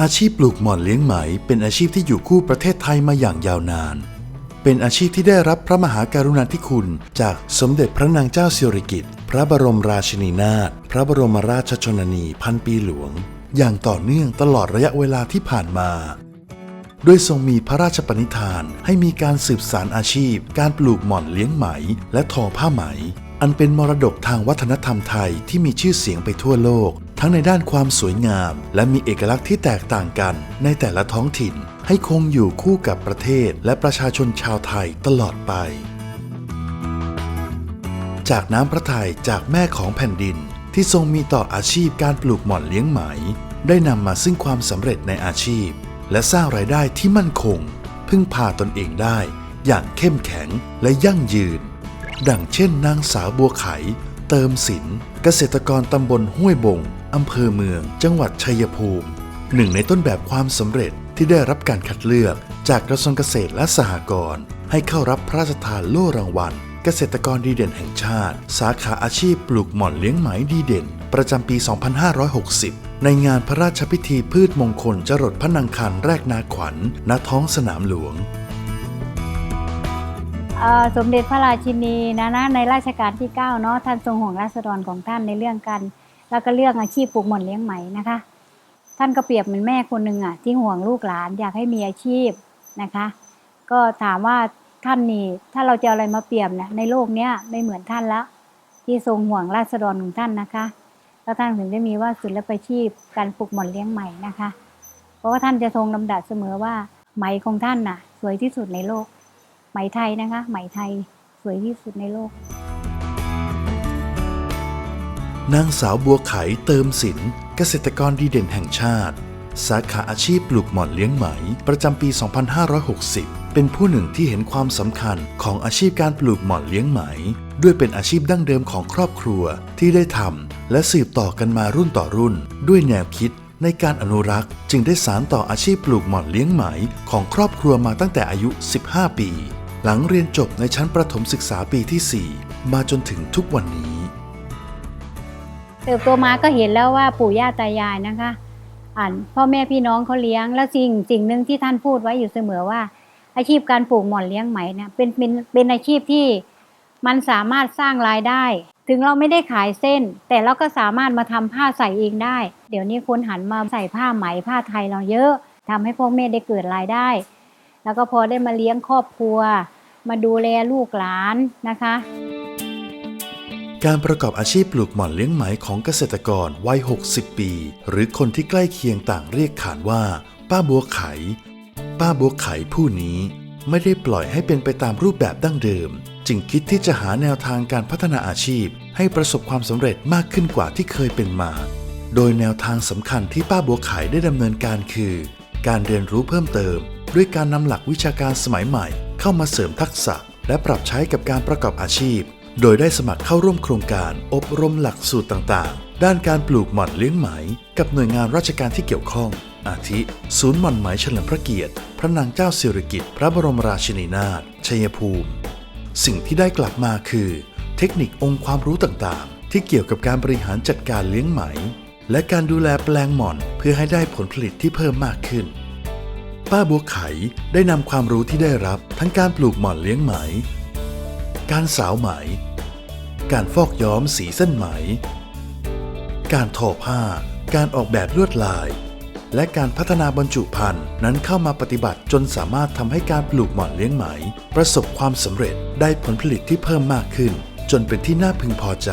อาชีพปลูกหม่อนเลี้ยงไหม เป็นอาชีพที่อยู่คู่ประเทศไทยมาอย่างยาวนาน เป็นอาชีพที่ได้รับพระมหากรุณาธิคุณ จากสมเด็จพระนางเจ้าสิริกิติ์พระบรมราชินีนาถพระบรมราชชนนีพันปีหลวง อย่างต่อเนื่องตลอดระยะเวลาที่ผ่านมาด้วยทรงมีพระราชปณิธานให้มีการสืบสานอาชีพ การปลูกหม่อนเลี้ยงไหม และทอผ้าไหม อันเป็นมรดกทางวัฒนธรรมไทยที่มีชื่อเสียงไปทั่วโลก ทั้งในด้านความสวยงาม และมีเอกลักษณ์ที่แตกต่างกันในแต่ละท้องถิ่น ให้คงอยู่คู่กับประเทศและประชาชนชาวไทยตลอดไป จากน้ำพระทัยจากแม่ของแผ่นดิน ที่ทรงมีต่ออาชีพการปลูกหม่อนเลี้ยงไหม ได้นำมาซึ่งความสำเร็จในอาชีพ และสร้างรายได้ที่มั่นคง พึ่งพาตนเองได้ อย่างเข้มแข็งและยั่งยืน ดังเช่นนางสาวบัวไข เติมสินเกษตรกรตำบลห้วยบงอำเภอเมือง จังหวัดชัยภูมิ หนึ่งในต้นแบบความสำเร็จที่ได้รับการคัดเลือกจากกระทรวงเกษตรและสหกรณ์ให้เข้ารับพระราชทานโล่รางวัล เกษตรกรดีเด่นแห่งชาติ สาขาอาชีพปลูกหม่อนเลี้ยงไหมดีเด่น ประจำปี 2560 ในงานพระราชพิธีพืชมงคลจรดพระนางคันแรกนาขวัญณท้องสนามหลวง สมเด็จพระราชินีนะนะในรัชกาลที่9เนาะท่านทรงห่วงราษฎรของท่านในเรื่องกันแล้วก็เรื่องอาชีพปลูกหม่อนเลี้ยงไหมนะคะ ท่านก็เปรียบเหมือนแม่คนหนึ่งอะที่ห่วงลูกหลานอยากให้มีอาชีพนะคะ ก็ถามว่าท่านนี่ถ้าเราจะอะไรมาเปรียบเนี่ยในโลกเนี้ยไม่เหมือนท่านละ ที่ทรงห่วงราษฎรของท่านนะคะแล้วท่านถึงได้มีว่าศิลปอาชีพการปลูกหม่อนเลี้ยงไหมนะคะ เพราะว่าท่านจะทรงลำดับเสมอว่าไหมของท่านน่ะ สวยที่สุดในโลก ไหมไทยนะคะ ไหมไทยสวยที่สุดในโลก นางสาวบัวไขเติมสินเกษตรกรดีเด่นแห่งชาติ สาขาอาชีพปลูกหม่อนเลี้ยงไหม ประจำปี 2560 เป็นผู้หนึ่งที่เห็นความสำคัญของอาชีพการปลูกหม่อนเลี้ยงไหม ด้วยเป็นอาชีพดั้งเดิมของครอบครัวที่ได้ทำและสืบต่อกันมารุ่นต่อรุ่น ด้วยแนวคิดในการอนุรักษ์จึงได้สานต่ออาชีพปลูกหม่อนเลี้ยงไหมของครอบครัวมาตั้งแต่อายุ 15 ปี หลังเรียนจบในชั้นประถมศึกษาปีที่ 4 มาจนถึงทุกวันนี้ เติบโตมาก็เห็นแล้วว่าปู่ย่าตายายนะคะอ่านพ่อแม่พี่น้องเขาเลี้ยง แล้วสิ่งสิ่งหนึ่งที่ท่านพูดไว้อยู่เสมอว่า อาชีพการปลูกหม่อนเลี้ยงไหมเนี่ยเป็นเป็นเป็นอาชีพที่มันสามารถสร้างรายได้ ถึงเราไม่ได้ขายเส้น แต่เราก็สามารถมาทำผ้าใส่เองได้ เดี๋ยวนี้คนหันมาใส่ผ้าไหมผ้าไทยเราเยอะทำให้พ่อแม่ได้เกิดรายได้ แล้วก็พอได้มาเลี้ยงครอบครัว มาดูแลลูกหลานนะคะ การประกอบอาชีพปลูกหม่อนเลี้ยงไหมของเกษตรกรวัย 60 ปี หรือคนที่ใกล้เคียงต่างเรียกขานว่า ป้าบัวไข ป้าบัวไขผู้นี้ไม่ได้ปล่อยให้เป็นไปตามรูปแบบดั้งเดิม จึงคิดที่จะหาแนวทางการพัฒนาอาชีพ ให้ประสบความสำเร็จมากขึ้นกว่าที่เคยเป็นมา โดยแนวทางสำคัญที่ป้าบัวไขได้ดำเนินการคือ การเรียนรู้เพิ่มเติม ด้วยการนำหลักวิชาการสมัยใหม่ เข้ามาเสริมทักษะ และปรับใช้กับการประกอบอาชีพ โดยได้สมัครเข้าร่วมโครงการ อบรมหลักสูตรต่างๆ ด้านการปลูกหม่อนเลี้ยงไหม กับหน่วยงานราชการที่เกี่ยวข้อง อาทิ ศูนย์หม่อนไหมเฉลิมพระเกียรติ พระนางเจ้าสิริกิติ์พระบรมราชินีนาถชัยภูมิ สิ่งที่ได้กลับมาคือ เทคนิคองค์ความรู้ต่างๆ ที่เกี่ยวกับการบริหารจัดการเลี้ยงไหม และการดูแลแปลงหม่อนเพื่อให้ได้ผลผลิตที่เพิ่มมากขึ้น ป้าบัวไขได้นำความรู้ที่ได้รับทั้งการปลูกหม่อนเลี้ยงไหม การสาวไหม การฟอกย้อมสีเส้นไหม การทอผ้า การออกแบบลวดลาย และการพัฒนาบรรจุภัณฑ์นั้นเข้ามาปฏิบัติจนสามารถทำให้การปลูกหม่อนเลี้ยงไหม ประสบความสำเร็จได้ผลผลิตที่เพิ่มมากขึ้น จนเป็นที่น่าพึงพอใจ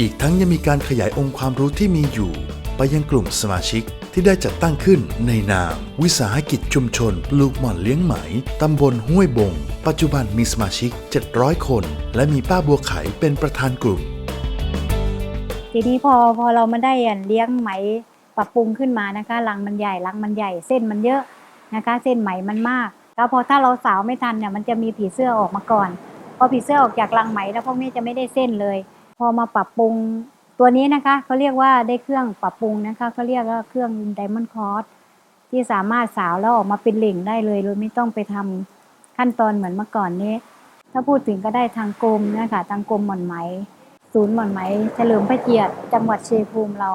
อีกทั้งยังมีการขยายองค์ความรู้ที่มีอยู่ ไปยังกลุ่มสมาชิก ที่ได้จัดตั้งขึ้นในนาม วิสาหกิจชุมชนปลูกหม่อนเลี้ยงไหม ตำบลห้วยบง ปัจจุบันมีสมาชิก 700 คน และมีป้าบัวไขเป็นประธานกลุ่ม ทีนี้พอพอเรามาได้อะเลี้ยงไหมปรับปรุงขึ้นมานะคะรังมันใหญ่รังมันใหญ่เส้นมันเยอะนะคะ เส้นไหมมันมาก แล้วพอถ้าเราสาวไม่ทันเนี่ยมันจะมีผีเสื้อออกมาก่อน พอผีเสื้อออกจากรังไหมแล้วพวกนี้จะไม่ได้เส้นเลย พอมาปรับปรุง ตัวนี้นะคะเขาเรียกว่าได้เครื่องปรับปรุงนะคะเขาเรียกว่าเครื่องไดมอนด์คอร์สที่สามารถสาวแล้วออกมาเป็นเหล่งได้เลยโดยไม่ต้องไปทำขั้นตอนเหมือนเมื่อก่อนนี้ ถ้าพูดถึงก็ได้ทางกรมนะคะทางกรมหม่อนไหม ศูนย์หม่อนไหม เฉลิมพระเกียรติจังหวัดเชัยงภูมิเรา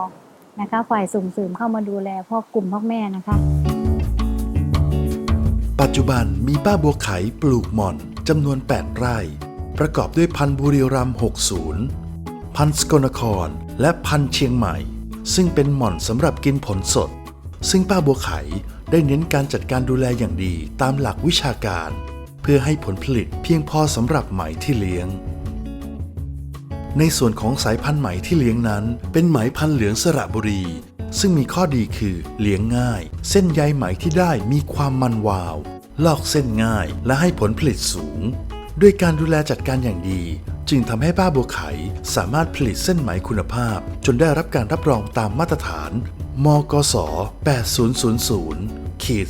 นะคะ ฝ่ายส่งเสริมเข้ามาดูแลพ่อกลุ่มพ่อแม่นะคะ ปัจจุบันมีป้าบัวไขปลูกหม่อนจำนวน 8 ไร่ ประกอบด้วยพันธุ์บุรีรัมย์60 พันธ์สกลนคร และพันธ์เชียงใหม่ ซึ่งเป็นหม่อนสำหรับกินผลสด ซึ่งป้าบัวไขได้เน้นการจัดการดูแลอย่างดีตามหลักวิชาการ เพื่อให้ผลผลิตเพียงพอสำหรับไหมที่เลี้ยง ในส่วนของสายพันธุ์ไหมที่เลี้ยงนั้น เป็นไหมพันธุ์เหลืองสระบุรี ซึ่งมีข้อดีคือเลี้ยงง่าย เส้นใยไหมที่ได้มีความมันวาว ลอกเส้นง่ายและให้ผลผลิตสูง ด้วยการดูแลจัดการอย่างดี จึงทำให้ป้าบัวไขสามารถผลิตเส้นไหมคุณภาพ จนได้รับการรับรองตามมาตรฐาน มกส 8000ขีด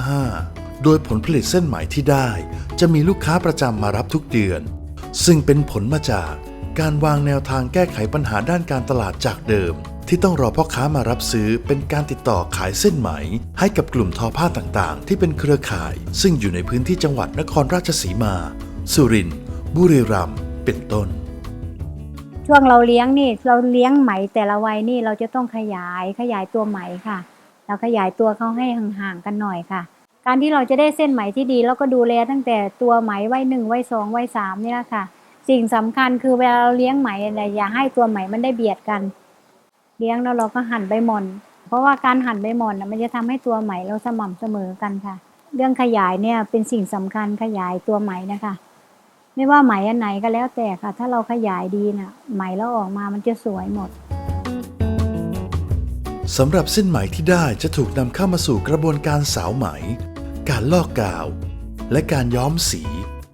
2555 โดยผลผลิตเส้นไหมที่ได้ จะมีลูกค้าประจำมารับทุกเดือน ซึ่งเป็นผลมาจากการวางแนวทางแก้ไขปัญหาด้านการตลาดจากเดิม ที่ต้องรอพ่อค้ามารับซื้อเป็นการติดต่อขายเส้นไหม ให้กับกลุ่มทอผ้าต่างๆ ที่เป็นเครือข่าย ซึ่งอยู่ในพื้นที่จังหวัดนครราชสีมา สุรินทร์บุรีรัมย์ เป็นต้น ช่วงเราเลี้ยงนี่เราเลี้ยงไหมแต่ละวัยนี่เราจะต้องขยายขยายตัวไหมค่ะ เราขยายตัวเขาให้ห่างๆกันหน่อยค่ะ การที่เราจะได้เส้นไหมที่ดีเราก็ดูแลตั้งแต่ตัวไหมวัยหนึ่งวัยสองวัยสามนี่แหละค่ะ สิ่งสำคัญคือเวลาเราเลี้ยงไหมเนี่ยอย่าให้ตัวไหมมันได้เบียดกัน เลี้ยงแล้วเราก็หั่นใบหม่อน เพราะว่าการหั่นใบหม่อนมันจะทำให้ตัวไหมเราสม่ำเสมอกันค่ะ เรื่องขยายเนี่ยเป็นสิ่งสำคัญขยายตัวไหมนะคะ ไม่ว่าไหมอันไหนก็แล้วแต่ค่ะ ถ้าเราขยายดีน่ะไหมแล้วออกมามันจะสวยหมดสำหรับเส้นไหมที่ได้จะถูกนำเข้ามาสู่กระบวนการสาวไหม การลอกกาว และการย้อมสี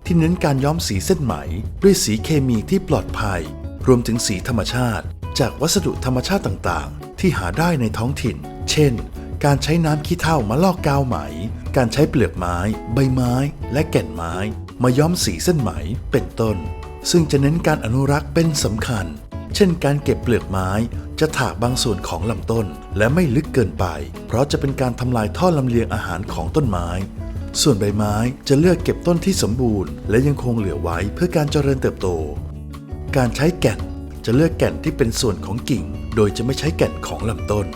ที่เน้นการย้อมสีเส้นไหม ด้วยสีเคมีที่ปลอดภัย รวมถึงสีธรรมชาติ จากวัสดุธรรมชาติต่างๆ ที่หาได้ในท้องถิ่น เช่น การใช้น้ำขี้เถ้ามาลอกกาวไหม การใช้เปลือกไม้ ใบไม้ และแก่นไม้ มาย้อมสีเส้นไหมเป็นต้น ซึ่งจะเน้นการอนุรักษ์เป็นสำคัญ เช่นการเก็บเปลือกไม้จะถากบางส่วนของลำต้นและไม่ลึกเกินไป เพราะจะเป็นการทำลายท่อลำเลียงอาหารของต้นไม้ ส่วนใบไม้จะเลือกเก็บต้นที่สมบูรณ์ และยังคงเหลือไว้เพื่อการเจริญเติบโต การใช้แก่นจะเลือกแก่นที่เป็นส่วนของกิ่ง โดยจะไม่ใช้แก่นของลำต้น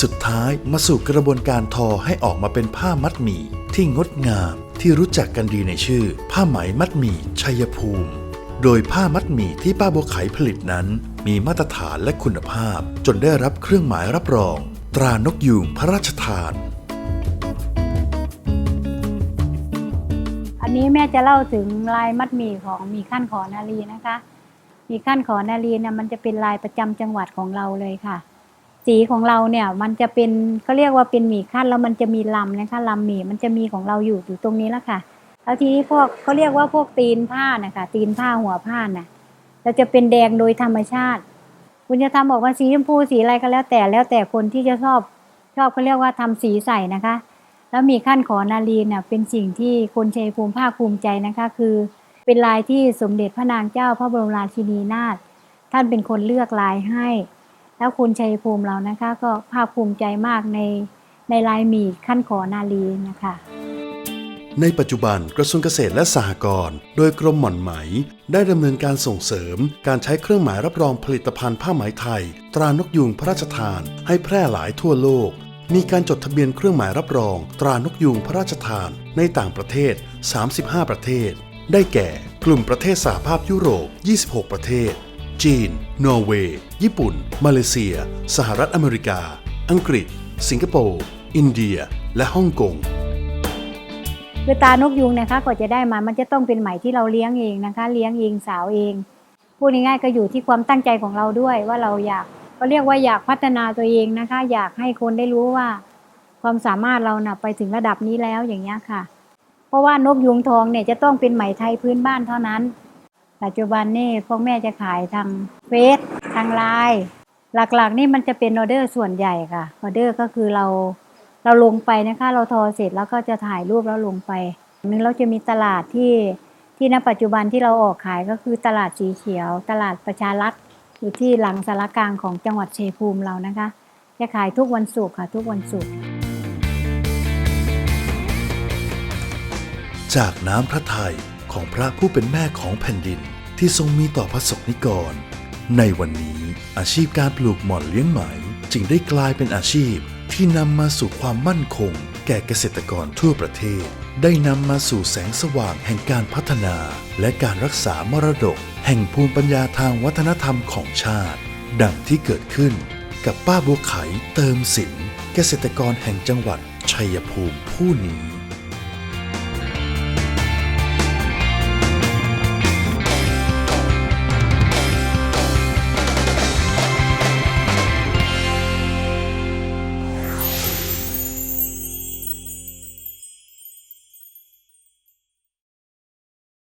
สุดท้ายมาสู่กระบวนการทอให้ออกมาเป็นผ้ามัดหมี่ที่งดงาม ที่รู้จักกันดีในชื่อ ผ้าไหมมัดหมี่ชัยภูมิ โดยผ้ามัดหมี่ที่ป้าบัวไขผลิตนั้น มีมาตรฐานและคุณภาพ จนได้รับเครื่องหมายรับรอง ตรานกยูงพระราชทาน อันนี้แม่จะเล่าถึงลายมัดหมี่ของมีขั้นขอนารีนะคะ มีขั้นขอนารีเนี่ยมันจะเป็นลายประจำจังหวัดของเราเลยค่ะ สีของเราเนี่ยมันจะเป็นเขาเรียกว่าเป็นหมี่ขั้นแล้วมันจะมีลำนะคะลำหมี่มันจะมีของเราอยู่อยู่ตรงนี้แล้วค่ะ แล้วทีนี้พวกเขาเรียกว่าพวกตีนผ้านะคะตีนผ้าหัวผ้าน่ะเราจะเป็นแดงโดยธรรมชาติ คุณจะทำออกมาสีชมพูสีอะไรก็แล้วแต่แล้วแต่คนที่จะชอบชอบเขาเรียกว่าทำสีใส่นะคะ แล้วมีขั้นขอนารีเนี่ยเป็นสิ่งที่คนชัยภูมิภาคภูมิใจนะคะ คือเป็นลายที่สมเด็จพระนางเจ้าพระบรมราชินีนาถท่านเป็นคนเลือกลายให้ แล้วคุณชัยภูมิเรานะคะ ก็ภาคภูมิใจมากในในลายหมีขั้นขอนารีนะคะ ในปัจจุบันกระทรวงเกษตรและสหกรณ์โดยกรมหม่อนไหม ได้ดำเนินการส่งเสริม การใช้เครื่องหมายรับรองผลิตภัณฑ์ผ้าไหมไทย ตรานกยูงพระราชทาน ให้แพร่หลายทั่วโลก มีการจดทะเบียนเครื่องหมายรับรอง ตรานกยูงพระราชทาน ในต่างประเทศ 35 ประเทศ ได้แก่ กลุ่มประเทศสหภาพยุโรป 26 ประเทศ จีน นอร์เวย์ ญี่ปุ่น มาเลเซีย สหรัฐอเมริกา อังกฤษ สิงคโปร์ อินเดีย และฮ่องกงคือตานกยุงนะคะกว่าจะได้มา มันจะต้องเป็นไหมที่เราเลี้ยงเองนะคะ เลี้ยงเองสาวเอง พูดง่ายๆก็อยู่ที่ความตั้งใจของเราด้วยว่าเราอยากก็เรียกว่าอยากพัฒนาตัวเองนะคะ อยากให้คนได้รู้ว่า ความสามารถเรานะ่ะไปถึงระดับนี้แล้วอย่างนี้ค่ะ เพราะว่านกยุงทองเนี่ยจะต้องเป็นไหมไทยพื้นบ้านเท่านั้น ปัจจุบันนี่พวกแม่จะขายทางเฟซทางไลน์หลักๆนี่มันจะเป็นออเดอร์ส่วนใหญ่ค่ะออเดอร์ก็คือเราเราลงไปนะคะ เราทอเสร็จแล้วก็จะถ่ายรูปแล้วลงไปนึงเราจะมีตลาดที่ที่ณปัจจุบันที่เราออกขายก็คือตลาดสีเขียว ตลาดประชารัฐอยู่ที่หลังสารกลางของจังหวัดเชัยภูมิเรานะคะ จะขายทุกวันศุกร์ค่ะ ทุกวันศุกร์จากน้ำพระทัยของพระผู้เป็นแม่ของแผ่นดิน ที่ทรงมีต่อพระสงฆ์นิกร ในวันนี้อาชีพการปลูกหม่อนเลี้ยงไหม จึงได้กลายเป็นอาชีพที่นำมาสู่ความมั่นคง แก่เกษตรกรทั่วประเทศ ได้นำมาสู่แสงสว่างแห่งการพัฒนา และการรักษามรดก แห่งภูมิปัญญาทางวัฒนธรรมของชาติ ดังที่เกิดขึ้นกับป้าบัวไขเติมสินเกษตรกรแห่งจังหวัดชัยภูมิผู้นี้